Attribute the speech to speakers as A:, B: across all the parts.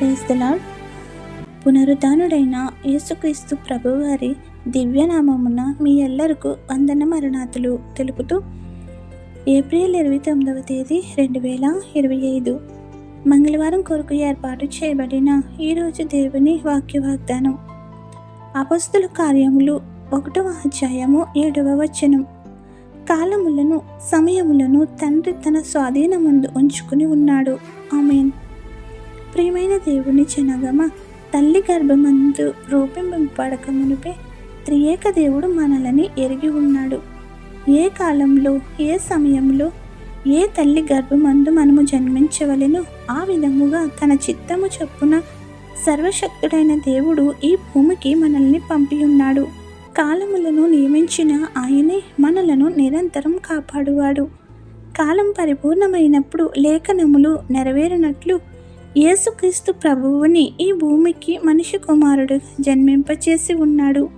A: క్రైస్తలాడ్ పునరుద్ధానుడైన యేసుక్రీస్తు ప్రభువారి దివ్యనామమున మీ ఎల్లరకు వందన మరణాతులు తెలుపుతూ ఏప్రిల్ ఇరవై తొమ్మిదవ తేదీ రెండు వేల ఇరవై ఐదు మంగళవారం కొరకు ఏర్పాటు చేయబడిన ఈరోజు దేవుని వాక్య వాగ్దానం అపస్తుల కార్యములు ఒకటవ అధ్యాయము ఏడవ వచనం. కాలములను సమయములను తండ్రి తన స్వాధీనమందు ఉంచుకుని ఉన్నాడు. ఆమెన్. ప్రియమైన దేవుని జనగమ తల్లి గర్భమందు రూపింపబడక మునిపే త్రియేక దేవుడు మనలని ఎరిగి ఉన్నాడు. ఏ కాలంలో ఏ సమయంలో ఏ తల్లి గర్భమందు మనము జన్మించవలెనో? ఆ విధముగా తన చిత్తము చొప్పున సర్వశక్తుడైన దేవుడు ఈ భూమికి మనల్ని పంపి ఉన్నాడు. కాలములను నియమించిన ఆయనే మనలను నిరంతరం కాపాడువాడు. కాలం పరిపూర్ణమైనప్పుడు లేఖనములు నెరవేరినట్లు యేసుక్రీస్తు ప్రభువుని ఈ భూమికి మనిషి కుమారుడు జన్మింపచేసి ఉన్నాడు.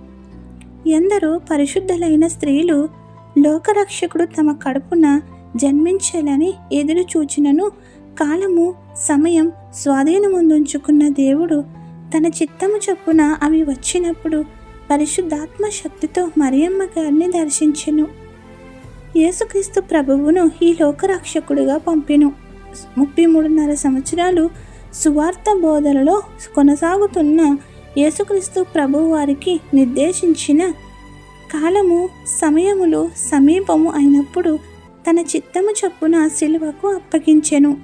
A: ఎందరో పరిశుద్ధులైన స్త్రీలు లోకరక్షకుడు తమ కడుపున జన్మించాలని ఎదురు చూచినను కాలము సమయం స్వాధీనముందుంచుకున్న దేవుడు తన చిత్తము చొప్పున అవి వచ్చినప్పుడు పరిశుద్ధాత్మ శక్తితో మరియమ్మ గారిని దర్శించెను. యేసుక్రీస్తు ప్రభువును ఈ లోకరక్షకుడిగా పంపెను. ముప్పై మూడున్నర సంవత్సరాలు సువార్త బోధనలో కొనసాగుతున్న యేసుక్రీస్తు ప్రభు వారికి నిర్దేశించిన కాలము సమయములు సమీపము అయినప్పుడు తన చిత్తము చొప్పున శిలువకు అప్పగించెను.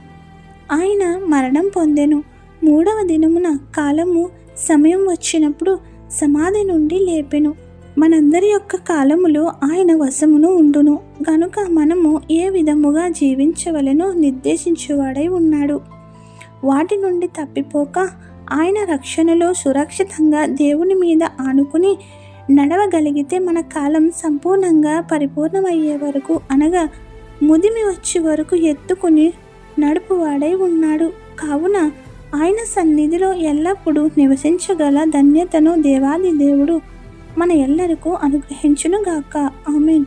A: ఆయన మరణం పొందెను. మూడవ దినమున కాలము సమయం వచ్చినప్పుడు సమాధి నుండి లేపెను. మనందరి యొక్క కాలములో ఆయన వశమును ఉండును. గనుక మనము ఏ విధముగా జీవించవలెనో నిర్దేశించువాడై ఉన్నాడు. వాటి నుండి తప్పిపోక ఆయన రక్షణలో సురక్షితంగా దేవుని మీద ఆనుకుని నడవగలిగితే మన కాలం సంపూర్ణంగా పరిపూర్ణమయ్యే వరకు అనగా ముదిమి వచ్చే వరకు ఎత్తుకుని నడుపువాడై ఉన్నాడు. కావున ఆయన సన్నిధిలో ఎల్లప్పుడూ నివసించగల ధన్యతను దేవాది దేవుడు మన ఎల్లరికూ అనుగ్రహించునుగాక. ఆమెన్.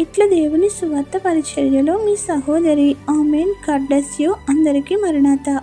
A: ఇట్ల దేవుని సువార్త పరిచర్యలో మీ సహోదరి ఆమెన్. కడ్డస్యు అందరికీ మరణాత.